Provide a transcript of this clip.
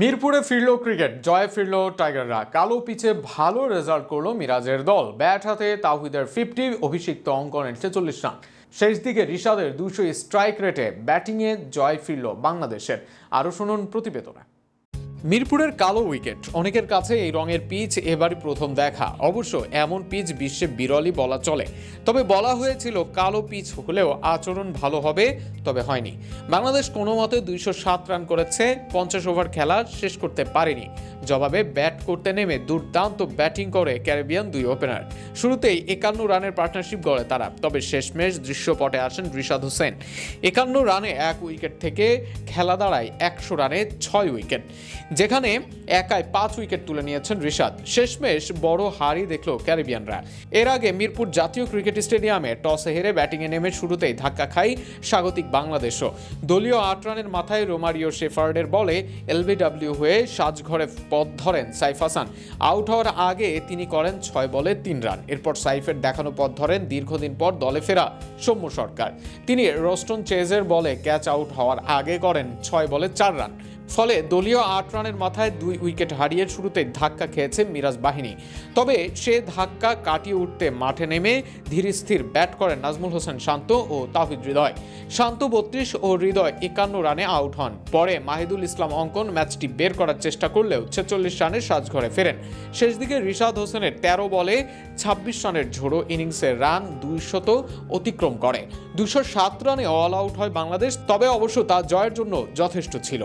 মিরপুরে ফিরল ক্রিকেট, জয় ফিরল টাইগাররা। কালো পিচে ভালো রেজাল্ট করল মিরাজের দল। ব্যাট হাতে তাহিদের ফিফটি অভিষিক্ত অঙ্কনের ছেচল্লিশ রান। শেষ দিকে রিশাদের দুশো স্ট্রাইক রেটে ব্যাটিংয়ে জয় ফিরল বাংলাদেশের। আরও শুনুন প্রতিবেদনে। মিরপুরের কালো উইকেট। অনেকের কাছে এই রঙের পিচ এবারই প্রথম দেখা। অবশ্য এমন পিচ বিশ্বে বিরলই বলা চলে। তবে বলা হয়েছিল কালো পিচ হলেও আচরণ ভালো হবে, তবে হয়নি। বাংলাদেশ কোনো মতে দুইশো সাত রান করেছে, পঞ্চাশ ওভার খেলা শেষ করতে পারেনি। জবাবে ব্যাট করতে নেমে দুর্দান্ত ব্যাটিং করে ক্যারিবিয়ান দুই ওপেনার। শুরুতেই একান্ন রানের পার্টনারশিপ গড়ে তারা, তবে শেষমেশ দৃশ্যপটে আসেন রিশাদ হোসেন। একান্ন রানে এক উইকেট থেকে খেলা দাঁড়ায় একশো রানে ছয় উইকেট, যেখানে একাই পাঁচ উইকেট তুলে নিয়েছেন রিশাদ। শেষমেশ বড় হারই দেখল ক্যারিবিয়ানরা। এর আগে মিরপুর জাতীয় ক্রিকেট স্টেডিয়ামে টসে হেরে ব্যাটিংয়ে নেমে শুরুতেই ধাক্কা খায় স্বাগতিক বাংলাদেশও। দলীয় আট রানের মাথায় রোমারিও শেফার্ডের বলে এলবিডব্লিউ হয়ে সাজঘরে পথ ধরেন সাইফ হাসান। আউট হওয়ার আগে তিনি করেন ছয় বলে তিন রান। এরপর সাইফের দেখানো পথ ধরেন দীর্ঘদিন পর দলে ফেরা সৌম্য সরকার। তিনি রোস্টন চেজের বলে ক্যাচ আউট হওয়ার আগে করেন ছয় বলে চার রান। ফলে দলীয় আট রানের মাথায় দুই উইকেট হারিয়ে শুরুতে ধাক্কা খেয়েছে মিরাজ বাহিনী। তবে সে ধাক্কা কাটিয়ে উঠতে মাঠে নেমে ধীর স্থির ব্যাট করেন নাজমুল হোসেন শান্ত ও তাহিদ হৃদয়। শান্ত বত্রিশ ও হৃদয় একান্ন রানে আউট হন। পরে মাহিদুল ইসলাম অঙ্কন ম্যাচটি বের করার চেষ্টা করলেও ছেচল্লিশ রানের সাজঘরে ফেরেন। শেষ দিকে রিশাদ হোসেনের তেরো বলে ছাব্বিশ রানের ঝোড়ো ইনিংসের রান দুইশত অতিক্রম করে। দুশো সাত রানে অল আউট হয় বাংলাদেশ, তবে অবশ্য তা জয়ের জন্য যথেষ্ট ছিল।